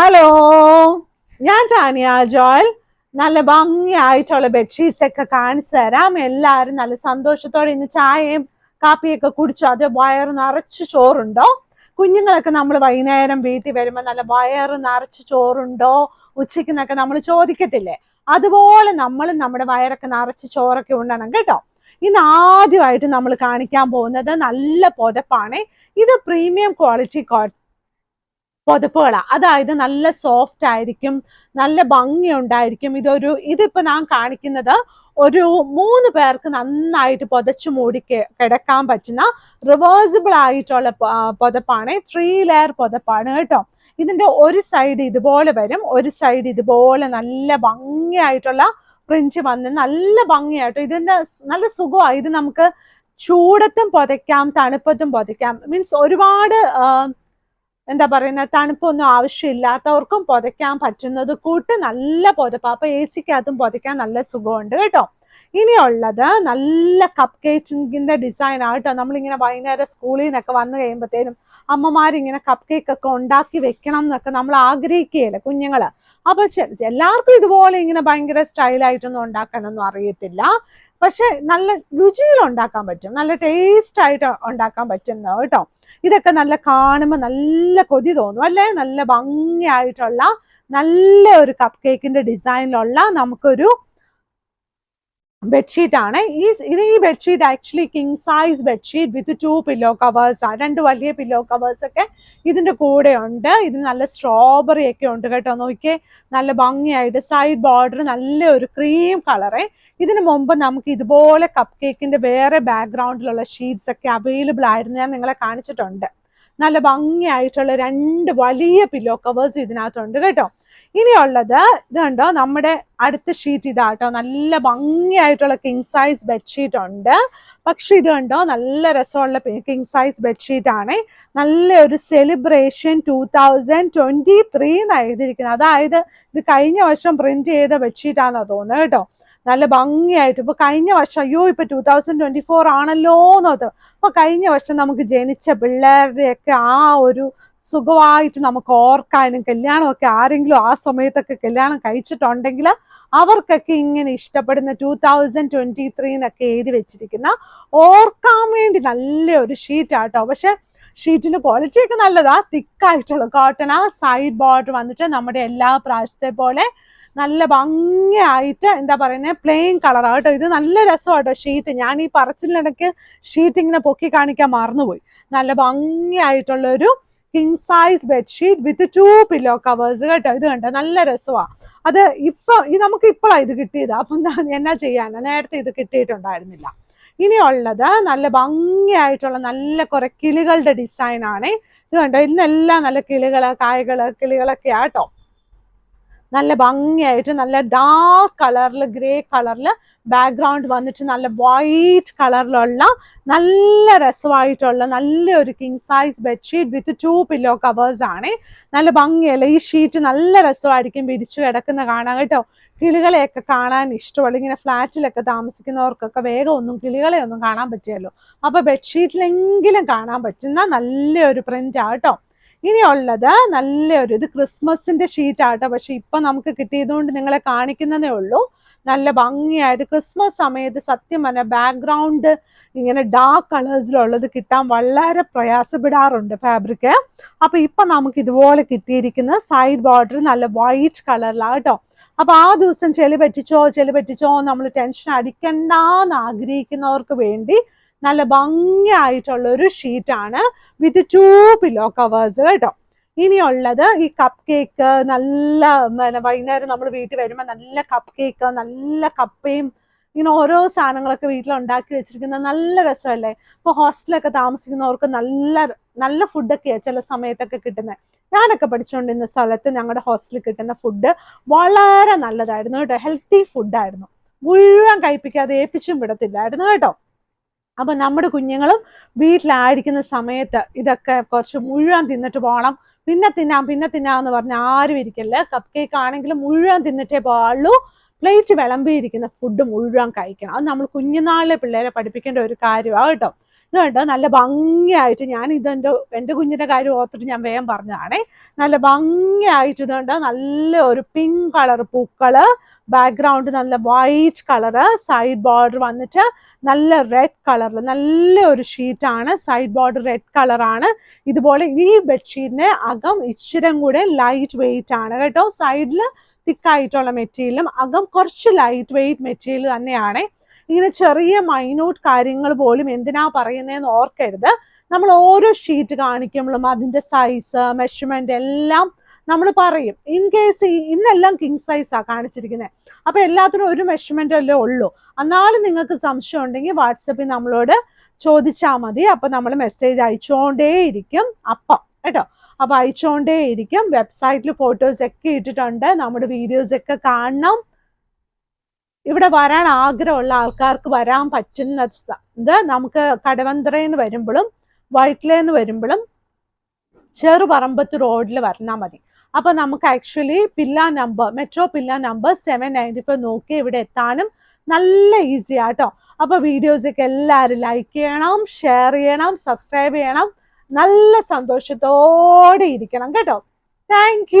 Hello ഞാൻ Tanya Joel. നല്ല ഭംഗിയായിട്ടുള്ള bedsheets ഒക്കെ കാണിച്ചു തരാം. എല്ലാവരും നല്ല സന്തോഷത്തോടെ ഇന്ന് ചായയും കാപ്പിയൊക്കെ കുടിച്ചു. അത് വയറ് നിറച്ച് ചോറുണ്ടോ? കുഞ്ഞുങ്ങളൊക്കെ നമ്മൾ വൈകുന്നേരം വീട്ടിൽ വരുമ്പോൾ നല്ല വയറ് നിറച്ച് ചോറുണ്ടോ? ഉച്ചയ്ക്കെന്നൊക്കെ നമ്മൾ ചോദിക്കത്തില്ലേ? അതുപോലെ നമ്മൾ നമ്മുടെ വയറൊക്കെ നിറച്ച് ചോറൊക്കെ ഉണ്ടണം കേട്ടോ. ഇന്ന് ആദ്യമായിട്ട് നമ്മൾ കാണിക്കാൻ പോകുന്നത് നല്ല പുതപ്പാണ്. ഇത് പ്രീമിയം ക്വാളിറ്റി പുതപ്പുകളാണ് അതായത് നല്ല സോഫ്റ്റ് ആയിരിക്കും നല്ല ഭംഗി ഉണ്ടായിരിക്കും ഇതൊരു ഇതിപ്പോ ഞാൻ കാണിക്കുന്നത് ഒരു മൂന്ന് പേർക്ക് നന്നായിട്ട് പുതച്ചു മൂടി കിടക്കാൻ പറ്റുന്ന റിവേഴ്സിബിൾ ആയിട്ടുള്ള പുതപ്പാണ്. ത്രീ ലെയർ പുതപ്പാണ് കേട്ടോ. ഇതിന്റെ ഒരു സൈഡ് ഇതുപോലെ വരും. ഒരു സൈഡ് ഇതുപോലെ നല്ല ഭംഗിയായിട്ടുള്ള പ്രിന്റ് വന്ന് നല്ല ഭംഗിയായിട്ട് ഇതിന്റെ നല്ല സുഖമാണ് ഇത് നമുക്ക് ചൂടത്തും പുതയ്ക്കാം തണുപ്പത്തും പുതയ്ക്കാം. മീൻസ് ഒരുപാട് എന്താ പറയുന്ന തണുപ്പൊന്നും ആവശ്യമില്ലാത്തവർക്കും പുതയ്ക്കാൻ പറ്റുന്നത് കൂട്ട് നല്ല പുതപ്പ്. അപ്പൊ എ സിക്കകത്തും പുതയ്ക്കാൻ നല്ല സുഖമുണ്ട് കേട്ടോ. ഇനിയുള്ളത് നല്ല കപ്പ് കേക്കിന്റെ ഡിസൈൻ ആട്ടോ നമ്മളിങ്ങനെ വൈകുന്നേരം സ്കൂളിൽ നിന്നൊക്കെ വന്നു കഴിയുമ്പോഴത്തേനും അമ്മമാരിങ്ങനെ കപ്പ് കേക്ക് ഒക്കെ ഉണ്ടാക്കി വെക്കണം എന്നൊക്കെ നമ്മൾ ആഗ്രഹിക്കുകയല്ലേ കുഞ്ഞുങ്ങൾ. അപ്പൊ എല്ലാവർക്കും ഇതുപോലെ ഇങ്ങനെ ഭയങ്കര സ്റ്റൈലായിട്ടൊന്നും ഉണ്ടാക്കാനൊന്നും അറിയത്തില്ല. പക്ഷെ നല്ല രുചിയിൽ ഉണ്ടാക്കാൻ പറ്റും. നല്ല ടേസ്റ്റ് ആയിട്ട് ഉണ്ടാക്കാൻ പറ്റുന്ന കേട്ടോ. ഇതൊക്കെ നല്ല കാണുമ്പോൾ നല്ല കൊതി തോന്നും അല്ലേ? നല്ല ഭംഗിയായിട്ടുള്ള നല്ല ഒരു കപ്പ് കേക്കിന്റെ ഡിസൈനിലുള്ള നമുക്കൊരു ബെഡ്ഷീറ്റ് ആണ്. ഈ ഇത് ഈ bedsheet actually king size bedsheet with two pillow covers രണ്ട് വലിയ പില്ലോ കവേഴ്സ് ഒക്കെ ഇതിന്റെ കൂടെ ഉണ്ട്. ഇതിന് നല്ല സ്ട്രോബെറി ഒക്കെ ഉണ്ട് കേട്ടോ. നോക്കിയേ നല്ല ഭംഗിയായിട്ട് സൈഡ് ബോർഡർ നല്ല ഒരു ക്രീം കളറ് ഇതിനു മുമ്പ് നമുക്ക് ഇതുപോലെ കപ്പ് കേക്കിന്റെ വേറെ ബാക്ക്ഗ്രൗണ്ടിലുള്ള ഷീറ്റ്സ് ഒക്കെ അവൈലബിൾ ആയിരുന്നു. ഞാൻ നിങ്ങളെ കാണിച്ചിട്ടുണ്ട്. നല്ല ഭംഗിയായിട്ടുള്ള രണ്ട് വലിയ പില്ലോ കവേഴ്സ് ഇതിനകത്തുണ്ട് കേട്ടോ. ഇനിയുള്ളത് ഇത് കണ്ടോ നമ്മുടെ അടുത്ത ഷീറ്റ് ഇതാട്ടോ. നല്ല ഭംഗിയായിട്ടുള്ള കിങ് സൈസ് ബെഡ്ഷീറ്റ് ഉണ്ട്. പക്ഷെ ഇത് കണ്ടോ നല്ല രസമുള്ള കിങ് സൈസ് ബെഡ്ഷീറ്റ് ആണ്. നല്ല ഒരു celebration two thousand twenty three എഴുതിയിരിക്കുന്നത്. അതായത് ഇത് കഴിഞ്ഞ വർഷം പ്രിന്റ് ചെയ്ത ബെഡ്ഷീറ്റ് ആണെന്നാ തോന്നുന്നത് കേട്ടോ. നല്ല ഭംഗിയായിട്ട്. ഇപ്പൊ കഴിഞ്ഞ വർഷം അയ്യോ ഇപ്പൊ ടൂ തൗസൻഡ് ട്വന്റി ഫോർ ആണല്ലോ എന്നത് അപ്പൊ കഴിഞ്ഞ വർഷം നമുക്ക് ജനിച്ച പിള്ളേരുടെയൊക്കെ ആ ഒരു സുഖമായിട്ട് നമുക്ക് ഓർക്കാനും കല്യാണമൊക്കെ ആരെങ്കിലും ആ സമയത്തൊക്കെ കല്യാണം കഴിച്ചിട്ടുണ്ടെങ്കിൽ അവർക്കൊക്കെ ഇങ്ങനെ ഇഷ്ടപ്പെടുന്ന ടൂ തൗസൻഡ് ട്വന്റി ത്രീ എന്നൊക്കെ എഴുതി വെച്ചിരിക്കുന്ന ഓർക്കാൻ വേണ്ടി നല്ല ഒരു ഷീറ്റ് ആട്ടോ. പക്ഷെ ഷീറ്റിന്റെ ക്വാളിറ്റി ഒക്കെ നല്ലതാ. തിക്കായിട്ടുള്ള കോട്ടൺ ആ സൈഡ് ബോർഡർ വന്നിട്ട് നമ്മുടെ എല്ലാ പ്രാവശ്യത്തെ പോലെ നല്ല ഭംഗിയായിട്ട് എന്താ പറയുന്നത് പ്ലെയിൻ കളറാണ് കേട്ടോ. ഇത് നല്ല രസമാട്ടോ ഷീറ്റ് ഞാൻ ഈ പറച്ചിലിനിടയ്ക്ക് ഷീറ്റ് ഇങ്ങനെ പൊക്കി കാണിക്കാൻ മറന്നുപോയി. നല്ല ഭംഗിയായിട്ടുള്ള ഒരു king size bedsheet with two pillow covers കേട്ടോ. ഇത് കണ്ടോ? നല്ല രസമാണ് അത് ഇപ്പൊ ഇത് നമുക്ക് ഇപ്പോഴാണ് ഇത് കിട്ടിയത്. അപ്പം എന്നാ ചെയ്യാനാ? നേരത്തെ ഇത് കിട്ടിയിട്ടുണ്ടായിരുന്നില്ല. ഇനിയുള്ളത് നല്ല ഭംഗിയായിട്ടുള്ള നല്ല കുറെ കിളികളുടെ ഡിസൈൻ ആണ്. ഇത് കണ്ടോ? ഇന്നെല്ലാം നല്ല കിളികൾ കായകൾ കിളികളൊക്കെ ആട്ടോ നല്ല ഭംഗിയായിട്ട് നല്ല ഡാർക്ക് കളറിൽ ഗ്രേ കളറിൽ ബാക്ക്ഗ്രൗണ്ട് വന്നിട്ട് നല്ല വൈറ്റ് കളറിലുള്ള നല്ല രസമായിട്ടുള്ള നല്ലൊരു king size bedsheet with two pillow covers ആണ്. നല്ല ഭംഗിയല്ല ഈ ഷീറ്റ് നല്ല രസമായിരിക്കും വിരിച്ചു കിടക്കുന്ന കാണാൻ കേട്ടോ. കിളികളെയൊക്കെ കാണാൻ ഇഷ്ടമുള്ള ഇങ്ങനെ ഫ്ലാറ്റിലൊക്കെ താമസിക്കുന്നവർക്കൊക്കെ വേഗം ഒന്നും കിളികളെ ഒന്നും കാണാൻ പറ്റിയല്ലോ അപ്പൊ ബെഡ്ഷീറ്റിലെങ്കിലും കാണാൻ പറ്റുന്ന നല്ലൊരു പ്രിന്റ് ആട്ടോ ഇനിയുള്ളത് നല്ലൊരു ഇത് ക്രിസ്മസിന്റെ ഷീറ്റ് ആട്ടോ പക്ഷെ ഇപ്പൊ നമുക്ക് കിട്ടിയതുകൊണ്ട് നിങ്ങളെ കാണിക്കുന്നതേ ഉള്ളൂ. നല്ല ഭംഗിയായിട്ട് ക്രിസ്മസ് സമയത്ത് സത്യം പറഞ്ഞ ബാക്ക്ഗ്രൗണ്ട് ഇങ്ങനെ ഡാർക്ക് കളേഴ്സിലുള്ളത് കിട്ടാൻ വളരെ പ്രയാസപ്പെടാറുണ്ട് ഫാബ്രിക് അപ്പൊ ഇപ്പൊ നമുക്ക് ഇതുപോലെ കിട്ടിയിരിക്കുന്ന സൈഡ് ബോർഡർ നല്ല വൈറ്റ് കളറിലാണ് അപ്പൊ ആ ദിവസം ചെളി പറ്റിച്ചോ ചെളി പറ്റിച്ചോ നമ്മൾ ടെൻഷൻ അടിക്കണ്ടെന്ന് ആഗ്രഹിക്കുന്നവർക്ക് വേണ്ടി നല്ല ഭംഗിയായിട്ടുള്ള ഒരു ഷീറ്റാണ് വിത്ത് ടു പില്ലോ കവേഴ്സ് കേട്ടോ. ഇനിയുള്ളത് ഈ കപ്പ് കേക്ക് നല്ല വൈകുന്നേരം നമ്മൾ വീട്ടിൽ വരുമ്പോൾ നല്ല കപ്പ് കേക്ക് നല്ല കപ്പയും ഇങ്ങനെ ഓരോ സാധനങ്ങളൊക്കെ വീട്ടിൽ ഉണ്ടാക്കി വെച്ചിരിക്കുന്ന നല്ല രസമല്ലേ? ഇപ്പൊ ഹോസ്റ്റലൊക്കെ താമസിക്കുന്നവർക്ക് നല്ല നല്ല ഫുഡൊക്കെയാണ് ചില സമയത്തൊക്കെ കിട്ടുന്നത് ഞാനൊക്കെ പഠിച്ചുകൊണ്ടിരുന്ന സ്ഥലത്ത് ഞങ്ങളുടെ ഹോസ്റ്റലിൽ കിട്ടുന്ന ഫുഡ് വളരെ നല്ലതായിരുന്നു കേട്ടോ. ഹെൽത്തി ഫുഡായിരുന്നു മുഴുവൻ കഴിപ്പിക്കാതെ ഏൽപ്പിച്ചും വിടത്തില്ലായിരുന്നു കേട്ടോ. അപ്പൊ നമ്മുടെ കുഞ്ഞുങ്ങളും വീട്ടിലായിരിക്കുന്ന സമയത്ത് ഇതൊക്കെ കുറച്ച് മുഴുവൻ തിന്നിട്ട് പോകണം പിന്നെ തിന്നാം പിന്നെ തിന്നാം എന്ന് പറഞ്ഞ് ആരും ഇരിക്കല്ല? കപ്പ് കേക്ക് ആണെങ്കിലും മുഴുവൻ തിന്നിട്ടേ പാടുള്ളൂ പ്ലേറ്റ് വിളമ്പിയിരിക്കുന്ന ഫുഡ് മുഴുവൻ കഴിക്കണം. അത് നമ്മൾ കുഞ്ഞുനാളിലെ പിള്ളേരെ പഠിപ്പിക്കേണ്ട ഒരു കാര്യമാണ് കേട്ടോ. ഇത് കണ്ടോ നല്ല ഭംഗിയായിട്ട് ഞാൻ ഇതെന്റെ എന്റെ കുഞ്ഞിന്റെ കാര്യം ഓർത്തിട്ട് ഞാൻ വേഗം പറഞ്ഞതാണേ. നല്ല ഭംഗിയായിട്ട് ഇതുണ്ട്. നല്ല ഒരു പിങ്ക് കളർ പൂക്കൾ. ബാക്ക്ഗ്രൗണ്ട് നല്ല വൈറ്റ് കളറ് സൈഡ് ബോർഡർ വന്നിട്ട് നല്ല റെഡ് കളറിൽ നല്ല ഒരു ഷീറ്റാണ് സൈഡ് ബോർഡർ റെഡ് കളറാണ് ഇതുപോലെ ഈ ബെഡ്ഷീറ്റിന് അകം ഇച്ചിരം കൂടെ ലൈറ്റ് വെയിറ്റ് ആണ് കേട്ടോ. സൈഡിൽ തിക്കായിട്ടുള്ള മെറ്റീരിയലും അകം കുറച്ച് ലൈറ്റ് വെയിറ്റ് മെറ്റീരിയൽ തന്നെയാണ്. ഇങ്ങനെ ചെറിയ മൈന്യൂട്ട് കാര്യങ്ങൾ പോലും എന്തിനാ പറയുന്നതെന്ന് ഓർക്കരുത്. നമ്മൾ ഓരോ ഷീറ്റ് കാണിക്കുമ്പോഴും അതിന്റെ സൈസ് മെഷർമെന്റ് എല്ലാം നമ്മൾ പറയും. ഇൻ കേസ് ഇന്നെല്ലാം കിങ് സൈസാണ് കാണിച്ചിരിക്കുന്നത് അപ്പോൾ എല്ലാത്തിനും ഒരു മെഷർമെന്റ് അല്ലേ ഉള്ളൂ. എന്നാലും നിങ്ങൾക്ക് സംശയം ഉണ്ടെങ്കിൽ വാട്സപ്പിൽ നമ്മളോട് ചോദിച്ചാൽ മതി. അപ്പോൾ നമ്മൾ മെസ്സേജ് അയച്ചുകൊണ്ടേയിരിക്കും അപ്പം കേട്ടോ? അപ്പോൾ അയച്ചുകൊണ്ടേയിരിക്കും. വെബ്സൈറ്റിൽ ഫോട്ടോസ് ഒക്കെ ഇട്ടിട്ടുണ്ട്. നമ്മുടെ വീഡിയോസ് ഒക്കെ കാണണം. ഇവിടെ വരാൻ ആഗ്രഹമുള്ള ആൾക്കാർക്ക് വരാൻ പറ്റുന്ന ഇത് നമുക്ക് കടവന്ത്രയിൽ വരുമ്പോഴും വഴിക്കലേന്ന് വരുമ്പോഴും ചെറുപറമ്പത്ത് റോഡിൽ വന്നാൽ മതി. അപ്പൊ നമുക്ക് actually pillar number metro pillar number seven ninety five നോക്കി ഇവിടെ എത്താനും നല്ല ഈസി ആട്ടോ. അപ്പൊ വീഡിയോസൊക്കെ എല്ലാവരും ലൈക്ക് ചെയ്യണം ഷെയർ ചെയ്യണം സബ്സ്ക്രൈബ് ചെയ്യണം. നല്ല സന്തോഷത്തോടെ ഇരിക്കണം കേട്ടോ. താങ്ക്